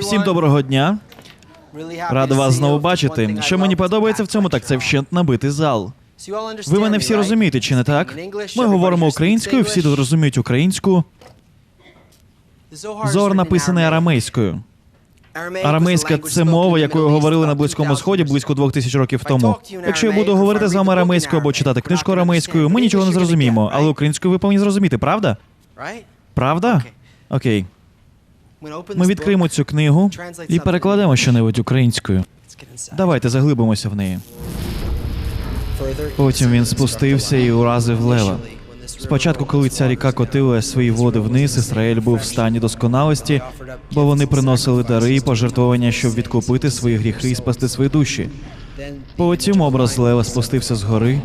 Всім доброго дня. Рада вас знову бачити. Що мені подобається в цьому, так це вщент набитий зал. Ви мене всі розумієте, чи не так? Ми говоримо українською, всі тут розуміють українську. Зор написаний арамейською. Арамейська це мова, якою говорили на близькому сході близько двох тисяч років тому. Якщо я буду говорити з вами арамейською або читати книжку арамейською, ми нічого не зрозуміємо, але українською ви повинні зрозуміти, правда? Правда? Окей. Ми відкриємо цю книгу і перекладемо щонебудь українською. Давайте заглибимося в неї. Потім він спустився і уразив лева. Спочатку, коли ця ріка котила свої води вниз, Ізраїль був в стані досконалості, бо вони приносили дари і пожертвування, щоб відкупити свої гріхи і спасти свої душі. Потім образ лева спустився з гори,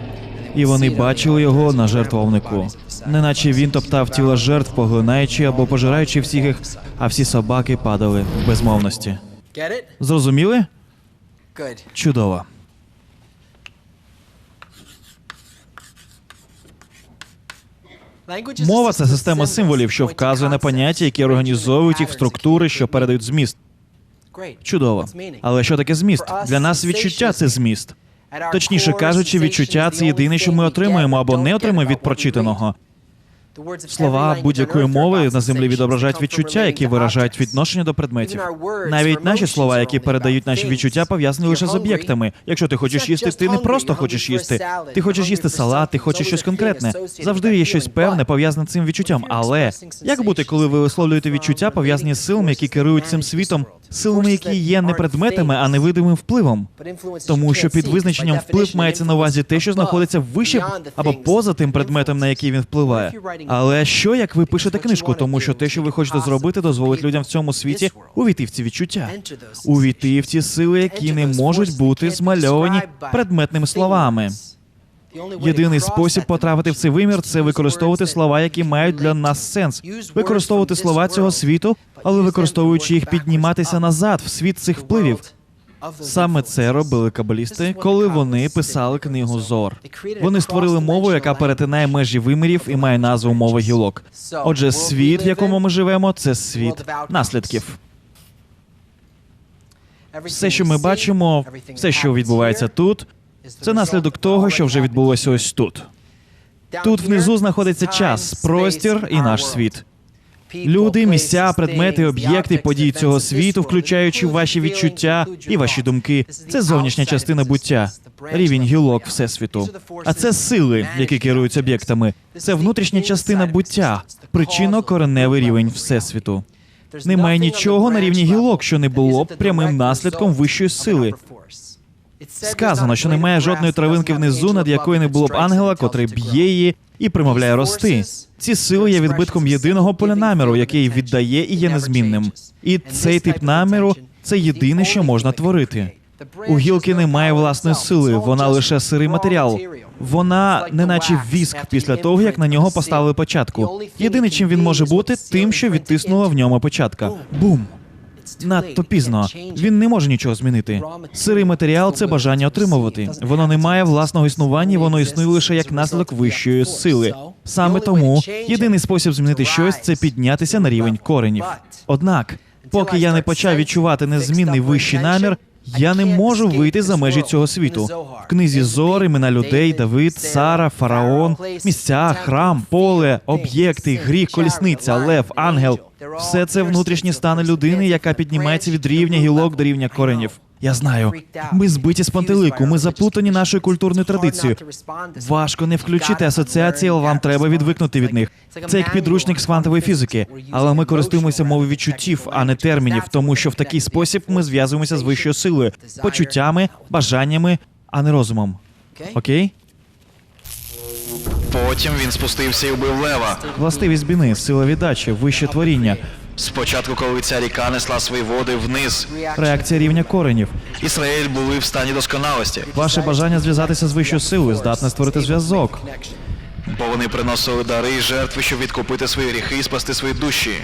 і вони бачили його на жертвовнику. Неначе він топтав тіла жертв, поглинаючи або пожираючи всіх їх, а всі собаки падали в безмовності. Зрозуміли? Чудово. Мова це система символів, що вказує на поняття, які організовують їх в структури, що передають зміст. Чудово. Але що таке зміст? Для нас відчуття це зміст. Точніше кажучи, відчуття це єдине, що ми отримуємо або не отримуємо від прочитаного. Слова будь-якої мови на землі відображають відчуття, які виражають відношення до предметів. Навіть наші слова, які передають наші відчуття, пов'язані лише з об'єктами. Якщо ти хочеш їсти, ти не просто хочеш їсти. Ти хочеш їсти салат, ти хочеш щось конкретне. Завжди є щось певне пов'язане цим відчуттям. Але як бути, коли ви висловлюєте відчуття, пов'язані з силами, які керують цим світом, силами, які є не предметами, а невидимим впливом? Тому що під визначенням вплив мається на увазі те, що знаходиться вище або поза тим предметом, на який він впливає. Але що як ви пишете книжку, тому що те, що ви хочете зробити, дозволить людям в цьому світі увійти в ці відчуття, увійти в ці сили, які не можуть бути змальовані предметними словами. Єдиний спосіб потрапити в цей вимір це використовувати слова, які мають для нас сенс, використовувати слова цього світу, але використовуючи їх підніматися назад в світ цих впливів. Саме це робили кабалісти, коли вони писали книгу Зор. Вони створили мову, яка перетинає межі вимірів і має назву мови гілок. Отже, світ, в якому ми живемо, це світ наслідків. Все, що ми бачимо, все, що відбувається тут, це наслідок того, що вже відбулося ось тут. Тут внизу знаходиться час, простір і наш світ. Люди, місця, предмети, об'єкти, події цього світу, включаючи ваші відчуття і ваші думки, це зовнішня частина буття, рівень гілок всесвіту. А це сили, які керують об'єктами. Це внутрішня частина буття, причинно-кореневий рівень всесвіту. Немає нічого на рівні гілок, що не було б прямим наслідком вищої сили. Сказано, що немає жодної травинки внизу, над якою не було б ангела, котрий б'є її і примовляє рости. Ці сили є відбитком єдиного поля наміру, який віддає і є незмінним. І цей тип наміру це єдине, що можна творити. У гілки немає власної сили, вона лише сирий матеріал. Вона неначе віск після того, як на нього поставили початку. Єдине, чим він може бути, тим, що відтиснула в ньому початка. Бум! Надто пізно. Він не може нічого змінити. Сирий матеріал це бажання отримувати. Воно не має власного існування, воно існує лише як наслідок вищої сили. Саме тому єдиний спосіб змінити щось це піднятися на рівень коренів. Однак, поки я не почав відчувати незмінний вищий намір, я не можу вийти за межі цього світу. В книзі Зор, імена людей, Давид, Сара, фараон, місця, храм, поле, об'єкти, гріх, колісниця, лев, ангел. Все це внутрішні стани людини, яка піднімається від рівня гілок до рівня коренів. Я знаю, ми збиті з пантелику, ми заплутані нашою культурною традицією. Важко не включити асоціації, але вам треба відвикнути від них. Це як підручник з квантової фізики, але ми користуємося мовою відчуттів, а не термінів, тому що в такий спосіб ми зв'язуємося з вищою силою, почуттями, бажаннями, а не розумом. Окей? Потім він спустився і вбив лева. Властивість біни, сила віддачі, вище творіння, Спочатку, коли ця ріка несла свої води вниз, реакція рівня коренів. Ізраїль були в стані досконалості, Ваше бажання зв'язатися з вищою силою здатне створити зв'язок. бо вони приносили дари і жертви, щоб відкупити свої гріхи і спасти свої душі.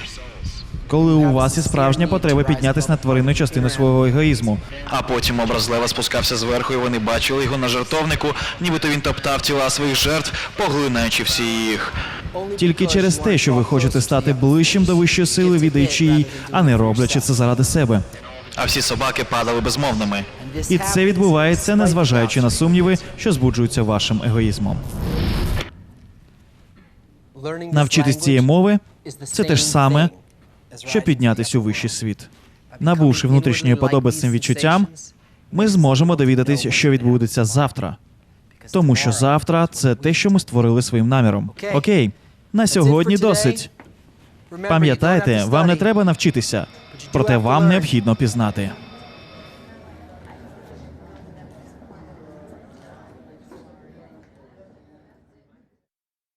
Коли у вас є справжня потреба піднятися над тваринною частиною свого егоїзму. А потім образ лева спускався зверху, і вони бачили його на жертовнику, нібито він топтав тіла своїх жертв, поглинаючи всі їх. Тільки через те, що ви хочете стати ближчим до вищої сили, віддаючи їй, а не роблячи це заради себе. А всі собаки падали безмовними. І це відбувається, незважаючи на сумніви, що збуджуються вашим егоїзмом. Навчитись цієї мови це те ж саме, що піднятись у вищий світ. Набувши внутрішньої подоби з цим відчуттям, ми зможемо довідатись, що відбудеться завтра. Тому що завтра це те, що ми створили своїм наміром. Окей, на сьогодні досить. Пам'ятайте, вам не треба навчитися, проте вам необхідно пізнати.